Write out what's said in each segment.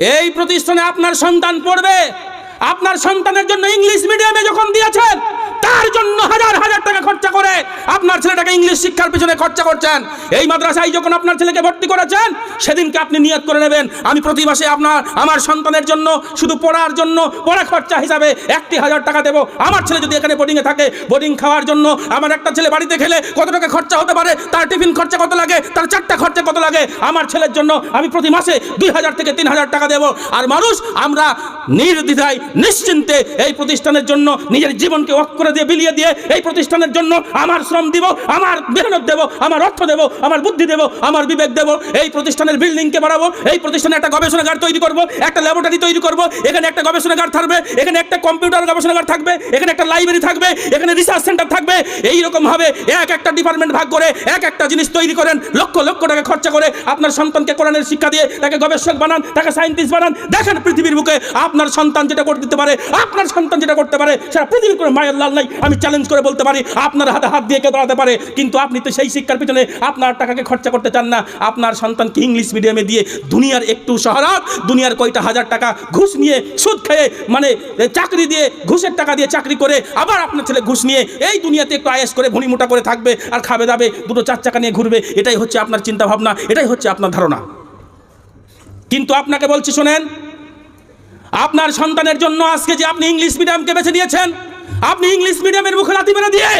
এই প্রতিষ্ঠানে আপনার সন্তান পড়বে। আপনার সন্তানের জন্য ইংলিশ মিডিয়ামে যখন দিয়েছেন তার জন্য হাজার হাজার টাকা খরচা করে আপনার ছেলেটাকে ইংলিশ শিক্ষার পিছনে খরচা করছেন। এই মাদ্রাসায় যখন আপনার ছেলেকে ভর্তি করেছেন, সেদিনকে আপনি নিয়ত করে নেবেন। আমি প্রতি মাসে আপনার, আমার সন্তানের জন্য, শুধু পড়ার জন্য, পড়া খরচা হিসাবে একটি হাজার টাকা দেবো। আমার ছেলে যদি এখানে বোর্ডিংয়ে থাকে বোর্ডিং খাওয়ার জন্য আমার একটা ছেলে বাড়িতে খেলে কত টাকা খরচা হতে পারে, তার টিফিন খরচা কত লাগে, তার চারটা খরচা কত লাগে, আমার ছেলের জন্য আমি প্রতি মাসে দুই হাজার থেকে তিন হাজার টাকা দেবো। আর মানুষ, আমরা নির্দ্বিধায়, নিশ্চিন্তে এই প্রতিষ্ঠানের জন্য নিজের জীবনকে অফ করে দিয়ে বিলিয়ে দিয়ে এই প্রতিষ্ঠানের জন্য আমার শ্রম দিব, আমার মেহনত দেব, আমার অর্থ দেব, আমার বুদ্ধি দেব, আমার বিবেক দেব, এই প্রতিষ্ঠানের বিল্ডিংকে বাড়াবো এই প্রতিষ্ঠানে একটা গবেষণাগার তৈরি করব, একটা ল্যাবরেটরি তৈরি করব, এখানে একটা গবেষণাগার থাকবে, এখানে একটা কম্পিউটার গবেষণাগার থাকবে, এখানে একটা লাইব্রেরি থাকবে, এখানে রিসার্চ সেন্টার থাকবে, এই ভাবে এক একটা ডিপার্টমেন্ট ভাগ করে এক একটা জিনিস তৈরি করেন, লক্ষ লক্ষ টাকা খরচা করে আপনার সন্তানকে কোরআনের শিক্ষা দিয়ে তাকে গবেষক বানান, তাকে সায়েন্টিস্ট বানান। দেখেন পৃথিবীর বুকে আপনার সন্তান যেটা করে দিতে পারে, আপনার সন্তান যেটা করতে পারে সেটা পৃথিবীর কোনো মায়ের লাল নাই। আমি চ্যালেঞ্জ করে বলতে পারি, আপনার হাতে হাত দিয়ে কেউ দাঁড়াতে পারে, কিন্তু আপনি তো সেই শিক্ষার পিছনে আপনার টাকাকে খরচা করতে চান না। আপনার সন্তানকে ইংলিশ মিডিয়ামে দিয়ে দুনিয়ার একটু শহরাত, দুনিয়ার কয়টা হাজার টাকা ঘুষ নিয়ে সুদ খেয়ে মানে চাকরি দিয়ে ঘুষের টাকা দিয়ে চাকরি করে আবার আপনার ছেলে ঘুষ নিয়ে এই দুনিয়াতে একটু আয়েস করে ভুনিমুটা করে থাকবে আর খাবে দাবে, দুটো চার চাকা নিয়ে ঘুরবে, এটাই হচ্ছে আপনার চিন্তা ভাবনা এটাই হচ্ছে আপনার ধারণা। কিন্তু আপনাকে বলছি শোনেন, আপনার সন্তানের জন্য আজকে যে আপনি ইংলিশ মিডিয়ামকে বেছে নিয়েছেন আপনি ইংলিশ মিডিয়ামের মুখে লাথি মেরে দিয়ে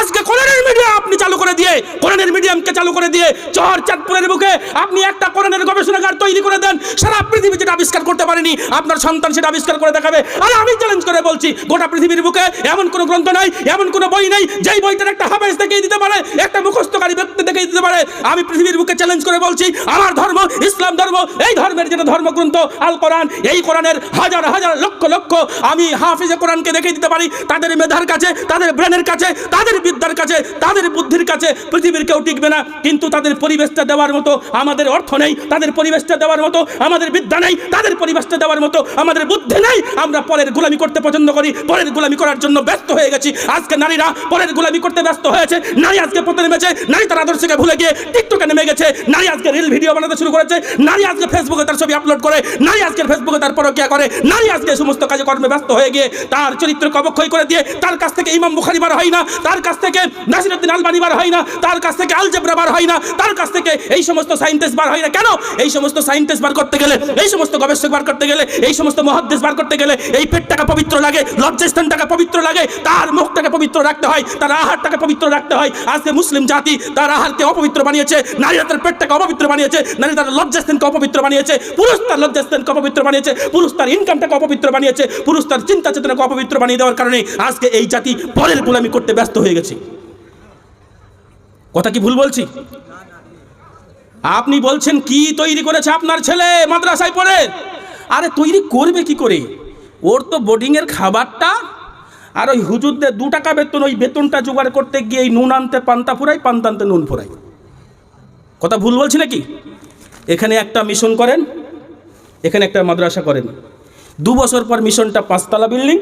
আজকে কোরআনের মিডিয়াম আপনি চালু করে দিয়ে, কোরআনের মিডিয়ামকে চালু করে দিয়ে, চর চাঁদপুরের মুখে আপনি একটা কোরআনের গবেষণাগার তৈরি করে দেন, সারা পৃথিবী যেটা আবিষ্কার করতে পারেনি, আপনার সন্তান সেটা আবিষ্কার করে দেখাবে। আর আমি চ্যালেঞ্জ করে বলছি, গোটা পৃথিবীর বুকে এমন কোনো গ্রন্থ নাই, এমন কোনো বই নেই, যেই বইটার একটা হাফেজ দেখিয়ে দিতে পারে, একটা মুখস্থকারী ব্যক্তি দেখিয়ে দিতে পারে। আমি পৃথিবীর বুকে চ্যালেঞ্জ করে বলছি, আমার ধর্ম, ইসলাম ধর্ম, এই ধর্মের যেটা ধর্মগ্রন্থ, আল কোরআন, এই কোরআনের হাজার হাজার লক্ষ লক্ষ আমি হাফিজে কোরআনকে দেখিয়ে দিতে পারি, তাদের মেধার কাছে, তাদের ব্রেনের কাছে, তাদের বিদ্যার কাছে, তাদের বুদ্ধির কাছে পৃথিবীর কেউ টিকবে না। কিন্তু তাদের পরিবেশটা দেওয়ার মতো আমাদের অর্থ নেই, তাদের পরিবেশটা দেওয়ার মতো আমাদের বিদ্যা নেই, তাদের পরিবেশটা দেওয়ার মতো আমাদের বুদ্ধি নেই। আমরা পরের গোলামি করতে পছন্দ করি, পরের গোলামি করার জন্য ব্যস্ত হয়ে গেছি। আজকে নারীরা পরের গোলামি করতে ব্যস্ত হয়েছে, নারী আজকে পথে নেমেছে, নারী তার আদর্শকে ভুলে গিয়ে টিকটকে নেমে গেছে, নারী আজকে রিল ভিডিও বানাতে শুরু করেছে, নারী আজকে ফেসবুকে তার ছবি আপলোড করে, নারী আজকে ফেসবুকে তার পরকিয়া করে, নারী আজকে সমস্ত কাজে কর্মে ব্যস্ত হয়ে গিয়ে তার চরিত্রকে অবক্ষয় করে দিয়ে তার কাছ থেকে ইমাম বুখারি বার হয় না, তার কাছ থেকে নাসিরুদ্দিন আলবানি বার হয় না, তার কাছ থেকে আলজেব্রা বার হয় না, তার কাছ থেকে এই সমস্ত সাইন্টিস্ট বার হয় না। কেন? এই সমস্ত সাইন্টিস্ট বার করতে গেলে, এই সমস্ত গবেষক বার করতে গেলে, এই সমস্ত মহাদ্দেশ বার করতে গেলে এই পেটটাকে পবিত্র লাগে, লজ্জাস্থানটাকে পবিত্র লাগে, তার মুখটাকে পবিত্র রাখতে হয়, তার আহারটাকে পবিত্র রাখতে হয়। আজকে মুসলিম জাতি তার আহারকে অপবিত্র বানিয়েছে, নারীরা তার পেটটাকে অপবিত্র বানিয়েছে নারী তার লজ্জাস্থানকে অপবিত্র বানিয়েছে, পুরুষ তার লজ্জাস্থানকে অপবিত্র বানিয়েছে, পুরুষ তার ইনকামটাকে অপবিত্র বানিয়েছে, পুরুষ তার চিন্তা চেতনাকে অপবিত্র বানিয়ে দেওয়ার কারণে আজকে এই জাতি পরের গোলামি করতে ব্যস্ত হয়ে গেছে। কথা কি ভুল বলছি? আপনি বলছেন কি তৈরি করেছে আপনার ছেলে মাদ্রাসায় পড়ে? আরে তৈরি করবে কি করে? ওর তো বোর্ডিংয়ের খাবারটা আর ওই হুজুরদের দু টাকা বেতন, ওই বেতনটা জোগাড় করতে গিয়ে এই নুন আনতে, পান্তা ফুরাই, পান্তা আনতে নুন ফুরাই। কথা ভুল বলছি নাকি? এখানে একটা মিশন করেন, এখানে একটা মাদ্রাসা করেন। দু বছর পর মিশনটা পাঁচতলা বিল্ডিং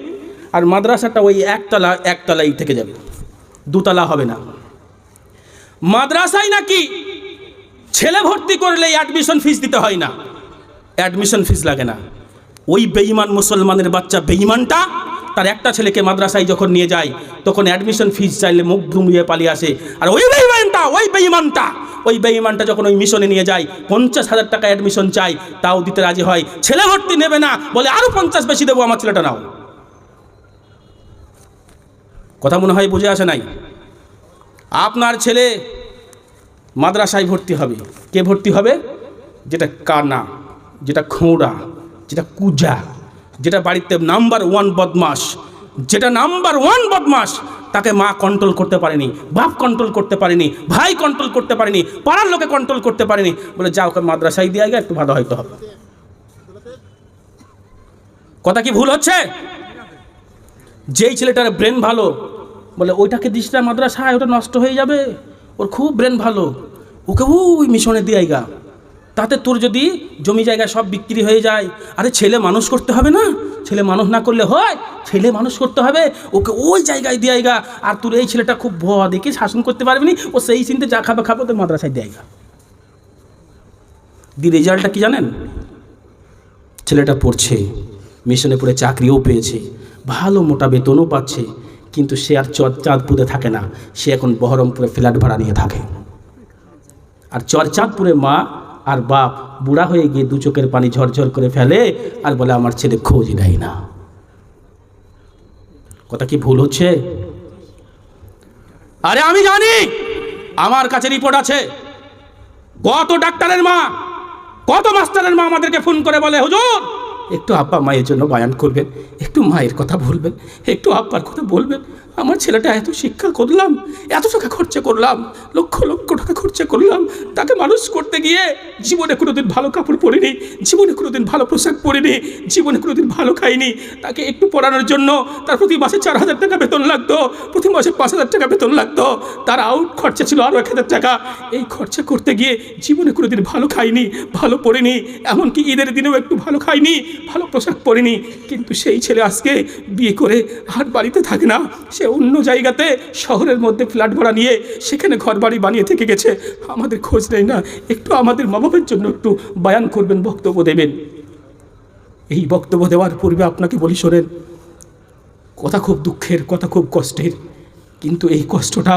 আর মাদ্রাসাটা ওই একতলা, একতলাই থেকে যাবে। দুতলা হবে না। মাদ্রাসায় নাকি ছেলে ভর্তি করলে অ্যাডমিশন ফিস দিতে হয় না? অ্যাডমিশন ফিস লাগে না। ওই বেঈমান মুসলমানের বাচ্চা বেঈমানটা, তার একটা ছেলেকে মাদ্রাসায় যখন নিয়ে যায়, তখন অ্যাডমিশন ফিস চাইলে মুখ ঘুমিয়ে পালিয়ে আসে। আর ওই বেঈমানটা ওই বেঈমানটা ওই বেঈমানটা যখন ওই মিশনে নিয়ে যায়, পঞ্চাশ হাজার টাকা অ্যাডমিশন চাই তাও দিতে রাজি হয়। ছেলে ভর্তি নেবে না, বলে আরও পঞ্চাশ বেশি দেবো আমার ছেলেটা নাও। কথা মনে হয় বুঝে আসে নাই। আপনার ছেলে মাদ্রাসায় ভর্তি হবে। কে ভর্তি হবে? যেটা কানা, যেটা খোঁড়া, যেটা কুজা, যেটা বাড়িতে নাম্বার ওয়ান বদমাস যেটা নাম্বার ওয়ান বদমাস তাকে মা কন্ট্রোল করতে পারেনি, বাপ কন্ট্রোল করতে পারেনি, ভাই কন্ট্রোল করতে পারেনি, পাড়ার লোকে কন্ট্রোল করতে পারেনি। বলে, যা ওকে মাদ্রাসায় দিয়ে আগে, একটু ভালো হয়তো হবে। কথা কি ভুল হচ্ছে? যেই ছেলেটার ব্রেন ভালো বলে, ওইটাকে দিস না মাদ্রাসায় ওটা নষ্ট হয়ে যাবে। ওর খুব ব্রেন ভালো। ওকে ওই মিশনে দিয়ে গা তাতে তোর যদি জমি জায়গা সব বিক্রি হয়ে যায়, আরে ছেলে মানুষ করতে হবে না? ছেলে মানুষ না করলে হয়, ছেলে মানুষ করতে হবে। ওকে ওই জায়গায় দিয়ে গা আর তোর এই ছেলেটা খুব ভয়, দেখে শাসন করতে পারবি নি? ও সেই চিনতে যা খাবে খাব তোর মাদ্রাসায় দেয় গা দি রেজাল্টটা কি জানেন? ছেলেটা পড়ছে, মিশনে পড়ে চাকরিও পেয়েছে, ভালো মোটা বেতনও পাচ্ছে। কিন্তু সে আর চাঁদপুরে থাকে না। সে এখন বহরমপুরে ফ্ল্যাট ভাড়া নিয়ে থাকে। আর চরচাঁদপুরে মা আর বাপ বুড়া হয়ে গিয়ে দু চোখের পানি ঝরঝর করে ফেলে আর বলে, আমার ছেলে খোঁজ নেয় না। কথা কি ভুল হচ্ছে? আরে আমি জানি! আমার কাছে রিপোর্ট আছে। কত ডাক্তারের মা কত মাস্টারের মা আমাদেরকে ফোন করে বলে, হুজুর একটু আব্বা মায়ের জন্য বায়ান করবেন, একটু মায়ের কথা বলবেন, একটু আব্বার কথা বলবেন। আমার ছেলেটা এত শিক্ষা করলাম, এত টাকা খরচা করলাম, লক্ষ লক্ষ টাকা খরচা করলাম, তাকে মানুষ করতে গিয়ে জীবনে কোনোদিন ভালো কাপড় পরিনি, জীবনে কোনোদিন ভালো পোশাক পরিনি, জীবনে কোনোদিন ভালো খাইনি। তাকে একটু পড়ানোর জন্য তার প্রতি মাসে চার হাজার টাকা বেতন লাগতো, প্রতি মাসে পাঁচ হাজার টাকা বেতন লাগতো। তার আউট খরচা ছিল আরও এক হাজার টাকা। এই খরচা করতে গিয়ে জীবনে কোনোদিন ভালো খাইনি, ভালো পড়িনি, এমনকি ঈদের দিনেও একটু ভালো খাইনি। ভালো পোশাক পরিনি। কিন্তু সেই ছেলে আজকে বিয়ে করে আর বাড়িতে থাকে না। সে অন্য জায়গাতে শহরের মধ্যে ফ্ল্যাট ভাড়া নিয়ে সেখানে ঘর বাড়ি বানিয়ে থেকে গেছে। আমাদের খোঁজ নেই না। একটু আমাদের মা বাবার জন্য একটু বায়ান করবেন, বক্তব্য দেবেন। এই বক্তব্য দেওয়ার পূর্বে আপনাকে বলি, শোনেন, কথা খুব দুঃখের, কথা খুব কষ্টের। কিন্তু এই কষ্টটা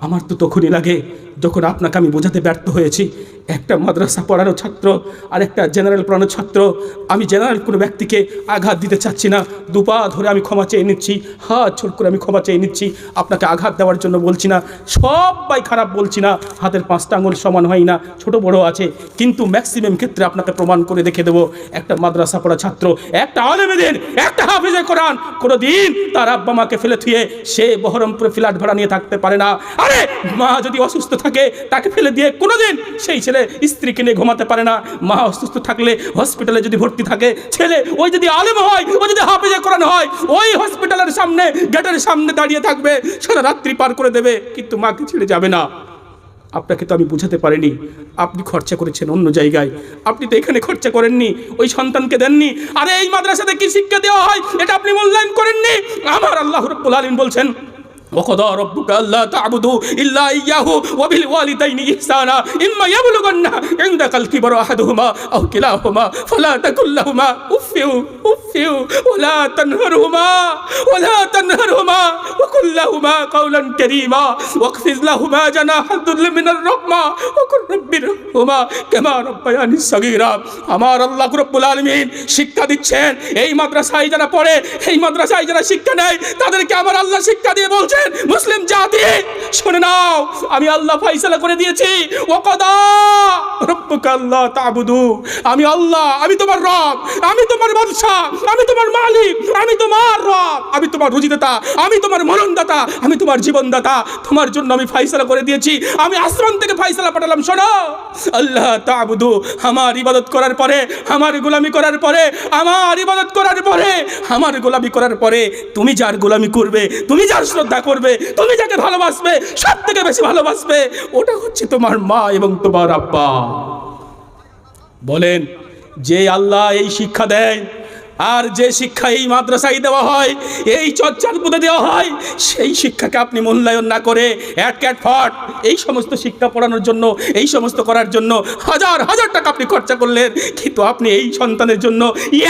আমার তো তখনই লাগে যখন আপনাকে আমি বোঝাতে ব্যর্থ হয়েছি, একটা মাদ্রাসা পড়ানো ছাত্র আর একটা জেনারেল পড়ানো ছাত্র, আমি জেনারেল কোনো ব্যক্তিকে আঘাত দিতে চাচ্ছি না। দুপা ধরে আমি ক্ষমা চেয়ে নিচ্ছি, হাত ছোট করে আমি ক্ষমা চেয়ে নিচ্ছি, আপনাকে আঘাত দেওয়ার জন্য বলছি না। সবাই খারাপ বলছি না, হাতের পাঁচটা আঙুল সমান হয় না, ছোট বড় আছে। কিন্তু ম্যাক্সিমাম ক্ষেত্রে আপনাকে প্রমাণ করে দেখে দেবো, একটা মাদ্রাসা পড়া ছাত্র, একটা আলেমেদের একটা হাফিজে কোরআন কোনো দিন তার আব্বা মাকে ফেলে থুয়ে সে বহরমপুরে ফ্ল্যাট ভাড়া নিয়ে থাকতে পারে না। আরে মা যদি অসুস্থ থাকে তাকে ফেলে দিয়ে কোনোদিন সেই ছেলে স্ত্রীকে নিয়ে ঘুমাতে পারে না। মা অসুস্থ থাকলে হসপিটালে যদি ভর্তি থাকে, ছেলে ওই যদি আলেম হয়, ও যদি হাফিজে কোরআন হয়, ওই হসপিটালের সামনে গেটের সামনে দাঁড়িয়ে থাকবে, সারা রাত্রি পার করে দেবে, কিন্তু মাকে ছেড়ে যাবে না। আপনাকে তো আমি বুঝাতে পারিনি। আপনি খরচা করেছেন অন্য জায়গায়। আপনি তো এখানে খরচা করেননি, ওই সন্তানকে দেননি। আরে এই মাদ্রাসাতে কি শিক্ষা দেওয়া হয়, এটা আপনি মূল্যায়ন করেননি? আমার আল্লাহ রব্বুল আলিম বলছেন وقضى ربك ألا تعبدوا إلا إياه وبالوالدين إحسانا إما يبلغن عندك الكبر أحدهما أو كلاهما فلا تكن لهما أف أف ولا تنهرهما ولا تنهرهما وقل لهما قولا كريما واخفض لهما جناح الذل من الرحمة وقل رب ارحمهما كما ربياني صغيرا আমার আল্লাহ রব্বুল আলমিন শিক্ষা দিচ্ছেন এই মাদ্রাসায় যারা পড়ে এই মাদ্রাসায় যারা শিক্ষা নেয় তাদেরকে আমার আল্লাহ শিক্ষা দিয়ে বলছেন মুসলিম জাতি শুনে নাও আমি আল্লাহ ফাইসালা করে দিয়েছি ও কদা রব্বুকা আল্লাহ তাবুদু আমি আল্লাহ আমি তোমার রব আমি তোমার বাদশাহ আমি তোমার মালিক আমি তোমার রব আমি তোমার রুজিদাতা আমি তোমার মরণদাতা আমি তোমার জীবনদাতা। তোমার জন্য আমি ফাইসালা করে দিয়েছি। আমি আসমান থেকে ফাইসালা পাঠালাম, শোনো। আল্লাহ তাবুদু আমার ইবাদত করার পরে, আমার গোলামি করার পরে, আমার ইবাদত করার পরে, আমার গোলামি করার পরে, তুমি যার গোলামি করবে, তুমি যার শ্রদ্ধা করবে, তুমি যাকে ভালোবাসবে, সব থেকে বেশি ভালোবাসবে, ওটা হচ্ছে তোমার মা এবং তোমার আব্বা। বলেন, যে আল্লাহ এই শিক্ষা দেয় আর যে শিক্ষা এই মাদ্রাসায় দেওয়া হয়, এই চর্চার মধ্যে দেওয়া হয়, সেই শিক্ষাকে আপনি মূল্যায়ন না করে অ্যাট ফট এই সমস্ত শিক্ষা পড়ানোর জন্য, এই সমস্ত করার জন্য হাজার হাজার টাকা আপনি খরচা করলেন, কিন্তু আপনি এই সন্তানের জন্য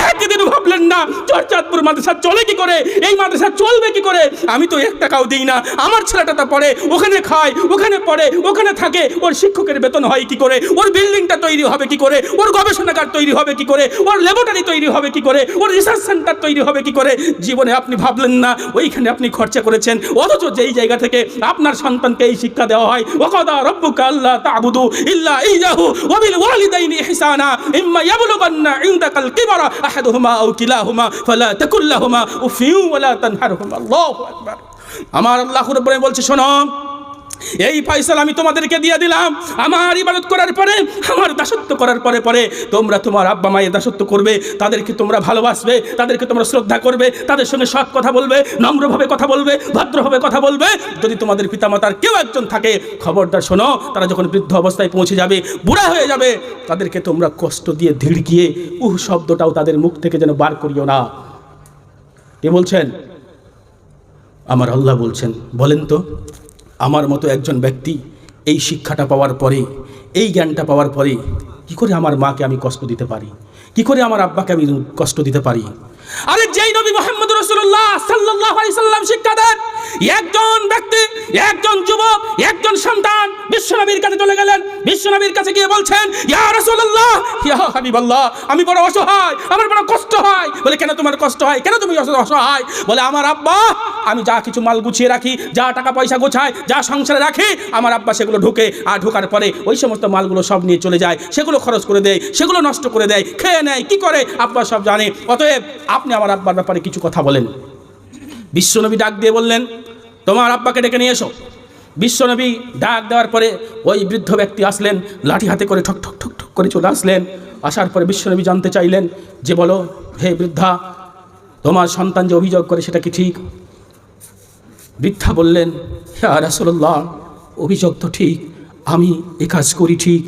একদিন ভাবলেন না, চর্চাতপুর মাদ্রাসা চলে কি করে, এই মাদ্রাসা চলবে কি করে? আমি তো এক টাকাও দিই না, আমার ছেলেটা তা পড়ে, ওখানে খায়, ওখানে পড়ে, ওখানে থাকে, ওর শিক্ষকের বেতন হয় কি করে? ওর বিল্ডিংটা তৈরি হবে কি করে? ওর গবেষণাগার তৈরি হবে কি করে? ওর ল্যাবরেটরি তৈরি হবে কি করে? ওর রিসার্চ সেন্টার তৈরি হবে, কি করে? জীবনে আপনি ভাবলেন না, ওইখানে আপনি খরচা করেছেন। অথচ যেই জায়গা থেকে আপনার সন্তানকে এই শিক্ষা দেওয়া হয় ওকদা রব্বুকা আল্লাহ তাবুদু ইল্লা ইয়াহু ওয়া বিল ওয়ালিদাইনি ইহসানা, ইম্মা ইয়াবলুগান্না ইনদাকাল কিবারা আহাদুহুমা আও কিলাহুমা, ফালা তাকুল লাহুমা উফিউ ওয়া লা তানহারহুমা। আল্লাহু আকবার। আমার আল্লাহ রাব্বুল বলছে, শোনো এই ফাইসাল আমি তোমাদেরকে দিয়ে দিলাম। আমার ইবাদত করার পরে, আমার দাসত্ব করার পরে পরে তোমরা তোমার আব্বা মায়ের দাসত্ব করবে, তাদেরকে তোমরা ভালোবাসবে, তাদেরকে তোমরা শ্রদ্ধা করবে, তাদের সঙ্গে সৎ কথা বলবে, নম্রভাবে কথা বলবে, ভদ্রভাবে কথা বলবে। যদি তোমাদের পিতামাতার কেউ একজন থাকে, খবরদার শোনো, তারা যখন বৃদ্ধ অবস্থায় পৌঁছে যাবে, বুড়া হয়ে যাবে, তাদেরকে তোমরা কষ্ট দিয়ে ধিড়কিয়ে উহ শব্দটাও তাদের মুখ থেকে যেন বার করিও না। কে বলছেন? আমার আল্লাহ বলছেন, বলেন তো। আমার মতো একজন ব্যক্তি এই শিক্ষাটা পাওয়ার পরে, এই জ্ঞানটা পাওয়ার পরে কি করে আমার মাকে আমি কষ্ট দিতে পারি? কি করে আমার আব্বাকে আমি কষ্ট দিতে পারি? আরে যেই নবী মোহাম্মদ রসুল্লাহ সাল্লাহ সাল্লাম শিক্ষা দেন একজন ব্যক্তি, একজন যুবক, একজন সন্তান বিশ্বনবীর কাছে চলে গেলেন। বিশ্বনবীর কাছে গিয়ে বলছেন আমি বড় অসহায়, আমার বড় কষ্ট হয়। বলে, কেন তোমার কষ্ট হয়? কেন তুমি অস- অসহায়? বলে, আমার আব্বা, আমি যা কিছু মাল গুছিয়ে রাখি, যা টাকা পয়সা গোছায় যা সংসারে রাখি, আমার আব্বা সেগুলো ঢুকে আর ঢোকার পরে ওই সমস্ত মালগুলো সব নিয়ে চলে যায়, সেগুলো খরচ করে দেয়, সেগুলো নষ্ট করে দেয়, খেয়ে নেয়, কি করে? আব্বা সব জানে। অতএব আপনি আমার আব্বার ব্যাপারে কিছু কথা বলেন। বিশ্বনবী ডাক দিয়ে বললেন, তোমার আব্বাকে ডেকে নিয়ে এসো। বিশ্বনবী ডাক দেওয়ার পরে ওই বৃদ্ধ ব্যক্তি আসলেন, লাঠি হাতে করে ঠক ঠক ঠক ঠক করে চলে আসলেন। আসার পরে বিশ্বনবী জানতে চাইলেন যে, বলো, হে বৃদ্ধা, তোমার সন্তান যে অভিযোগ করে সেটা কি ঠিক? বৃদ্ধা বললেন হ্যাঁ রাসুল্লাহ অভিযোগ তো ঠিক, আমি এ কাজ করি ঠিক।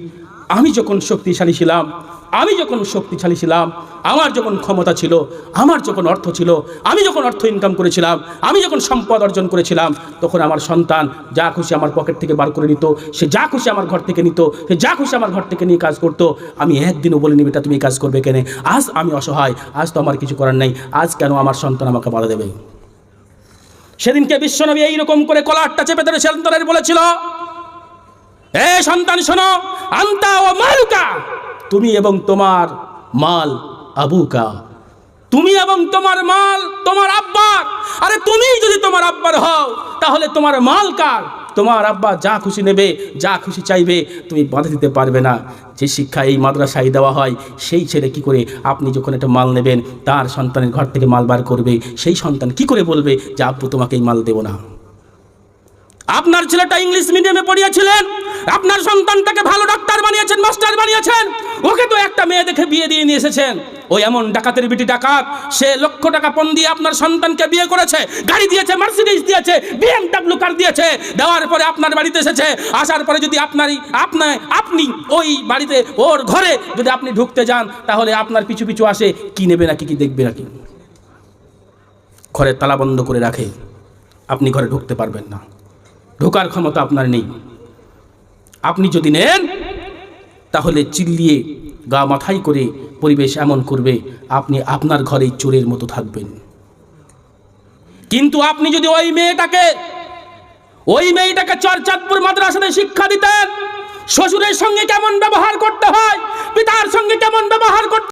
আমি যখন শক্তিশালী ছিলাম আমি যখন শক্তিশালী ছিলাম, আমার যখন ক্ষমতা ছিল, আমার যখন অর্থ ছিল, আমি যখন অর্থ ইনকাম করেছিলাম, আমি যখন সম্পদ অর্জন করেছিলাম, তখন আমার সন্তান যা খুশি আমার পকেট থেকে বার করে নিত, সে যা খুশি আমার ঘর থেকে নিত, সে যা খুশি আমার ঘর থেকে নিয়ে কাজ করতো। আমি একদিনও বলে নিবি এটা তুমি কাজ করবে কেনে? আজ আমি অসহায়, আজ তো আমার কিছু করার নেই, আজ কেন আমার সন্তান আমাকে বাধা দেবে? সেদিনকে বিশ্বনবী এইরকম করে কলারটা চেপে ধরে সন্তানের বলেছিল, এ সন্তান শোনো, আন্তা ও মালুকা তুমি এবং তোমার মাল আবুকা তুমি এবং তোমার মাল, তোমার আব্বার। আরে তুমি যদি তোমার আব্বার হও, তাহলে তোমার মাল কার? তোমার আব্বা যা খুশি নেবে, যা খুশি চাইবে, তুমি বাধা দিতে পারবে না। যে শিক্ষা এই মাদ্রাসায় দেওয়া হয়, সেই ছেলে কি করে? আপনি যখন একটা মাল নেবেন, তার সন্তানের ঘর থেকে মাল বার করবে। সেই সন্তান কি করে বলবে যে, আব্বু, তোমাকে এই মাল দেবো না। আপনার ছেলেটা ইংলিশ মিডিয়ামে পড়িয়েছিলেন, আপনার সন্তানটাকে ভালো ডাক্তার বানিয়েছেন, মাস্টার বানিয়েছেন, ওকে তো একটা মেয়ে দেখে বিয়ে দিয়ে নিয়ে এসেছেন। ও এমন ডাকাতের বিটি ডাকাত, সে লক্ষ টাকা পণ দিয়ে আপনার সন্তানকে বিয়ে করেছে, গাড়ি দিয়েছে মার্সিডিজ দিয়েছে বিএমডাব্লিউ কার দিয়েছে, দেওয়ার পরে আপনার বাড়িতে এসেছে, আসার পরে যদি আপনারই আপনার আপনি ওই বাড়িতে, ওর ঘরে যদি আপনি ঢুকতে যান, তাহলে আপনার পিছু পিছু আসে, কি নেবে নাকি, কি দেখবে নাকি? ঘরের তালা বন্ধ করে রাখে, আপনি ঘরে ঢুকতে পারবেন না। ঢোকার ক্ষমতা আপনার নেই। আপনি যদি নেন, তাহলে চিল্লিয়ে গা মাথাই করে পরিবেশ এমন করবে, আপনি আপনার ঘরেই চোরের মতো থাকবেন। কিন্তু আপনি যদি ওই মেয়েটাকে ওই মেয়েটাকে চরচাঁদপুর মাদ্রাসাতে শিক্ষা দিতেন, শ্বশুরের সঙ্গে কেমন ব্যবহার করতে হয়, পিতার সঙ্গে কেমন ব্যবহার করতে